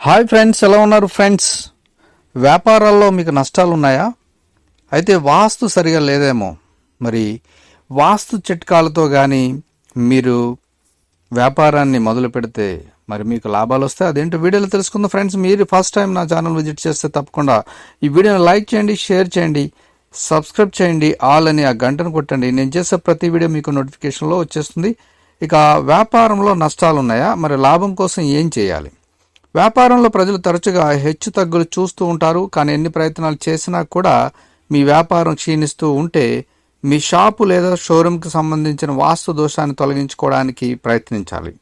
Hi friends ఎలా ఉన్నారు friends వ్యాపారాల్లో మీకు నష్టాలు ఉన్నాయా అయితే వాస్తు సరిగా లేదేమో. మరి వాస్తు చిట్కాలతో కానీ మీరు వ్యాపారాన్ని మొదలు పెడితే మరి మీకు లాభాలు వస్తాయి. అదేంటో వీడియోలో తెలుసుకుందాం ఫ్రెండ్స్ మీరు ఫస్ట్ టైం నా ఛానల్ విజిట్ చేస్తే తప్పకుండా ఈ వీడియోని లైక్ చేయండి షేర్ చేయండి. సబ్స్క్రైబ్ చేయండి ఆల్ అని ఆ గంటను కొట్టండి. నేను చేసే ప్రతి వీడియో మీకు నోటిఫికేషన్లో వచ్చేస్తుంది. ఇక వ్యాపారంలో నష్టాలు ఉన్నాయా మరి లాభం కోసం ఏం చేయాలి? వ్యాపారంలో ప్రజలు తరచుగా హెచ్చు తగ్గులు చూస్తూ ఉంటారు. కానీ ఎన్ని ప్రయత్నాలు చేసినా కూడా మీ వ్యాపారం క్షీణిస్తూ ఉంటే మీ షాపు లేదా షోరూంకి సంబంధించిన వాస్తు దోషాన్ని తొలగించుకోవడానికి ప్రయత్నించాలి.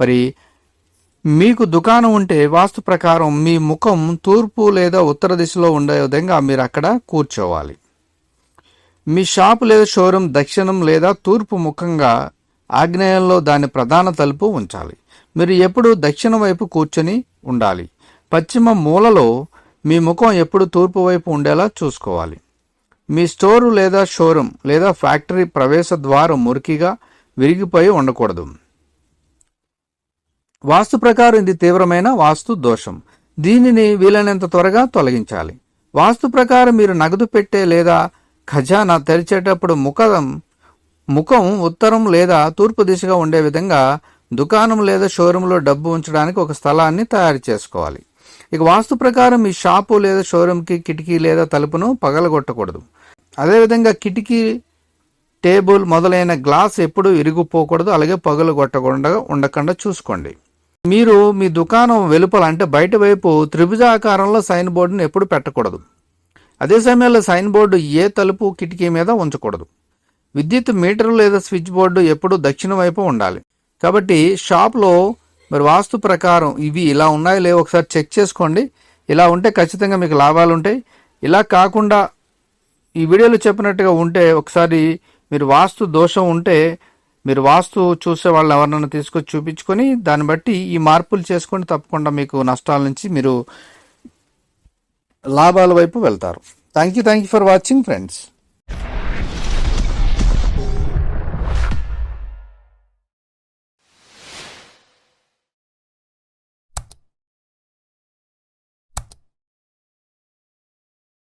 మరి మీకు దుకాణం ఉంటే వాస్తు ప్రకారం మీ ముఖం తూర్పు లేదా ఉత్తర దిశలో ఉండే విధంగా మీరు అక్కడ కూర్చోవాలి. మీ షాపు లేదా షోరూమ్ దక్షిణం లేదా తూర్పు ముఖంగా ఆగ్నేయంలో దాని ప్రధాన తలుపు ఉంచాలి. మీరు ఎప్పుడు దక్షిణ వైపు కూర్చొని ఉండాలి. పశ్చిమ మూలలో మీ ముఖం ఎప్పుడు తూర్పు వైపు ఉండేలా చూసుకోవాలి. మీ స్టోరు లేదా షోరూమ్ లేదా ఫ్యాక్టరీ ప్రవేశ ద్వారం మురికిగా విరిగిపోయి ఉండకూడదు. వాస్తు ప్రకారం ఇది తీవ్రమైన వాస్తు దోషం. దీనిని వీలైనంత త్వరగా తొలగించాలి. వాస్తు ప్రకారం మీరు నగదు పెట్టే లేదా ఖజానా తెరిచేటప్పుడు ముఖం ముఖం ఉత్తరం లేదా తూర్పు దిశగా ఉండే విధంగా దుకాణం లేదా షోరూంలో డబ్బు ఉంచడానికి ఒక స్థలాన్ని తయారు చేసుకోవాలి. ఇక వాస్తు ప్రకారం మీ షాపు లేదా షోరూంకి కిటికీ లేదా తలుపును పగలగొట్టకూడదు. అదేవిధంగా కిటికీ టేబుల్ మొదలైన గ్లాస్ ఎప్పుడూ ఇరిగిపోకూడదు. అలాగే పగులు కొట్టకుండా ఉండకుండా చూసుకోండి. మీరు మీ దుకాణం వెలుపల అంటే బయట వైపు త్రిభుజాకారంలో సైన్ బోర్డును ఎప్పుడు పెట్టకూడదు. అదే సమయంలో సైన్ బోర్డు ఏ తలుపు కిటికీ మీద ఉంచకూడదు. విద్యుత్ మీటర్ లేదా స్విచ్ బోర్డు ఎప్పుడు దక్షిణ వైపు ఉండాలి. కాబట్టి షాప్లో మరి వాస్తు ప్రకారం ఇవి ఇలా ఉన్నాయో లేవో ఒకసారి చెక్ చేసుకోండి. ఇలా ఉంటే ఖచ్చితంగా మీకు లాభాలు ఉంటాయి. ఇలా కాకుండా ఈ వీడియోలో చెప్పినట్టుగా ఉంటే ఒకసారి మీరు వాస్తు దోషం ఉంటే మీరు వాస్తు చూసే వాళ్ళని ఎవరినైనా తీసుకొచ్చి చూపించుకొని దాన్ని బట్టి ఈ మార్పులు చేసుకొని తప్పకుండా మీకు నష్టాల నుంచి మీరు లాభాల వైపు వెళ్తారు. Thank you thank you for watching friends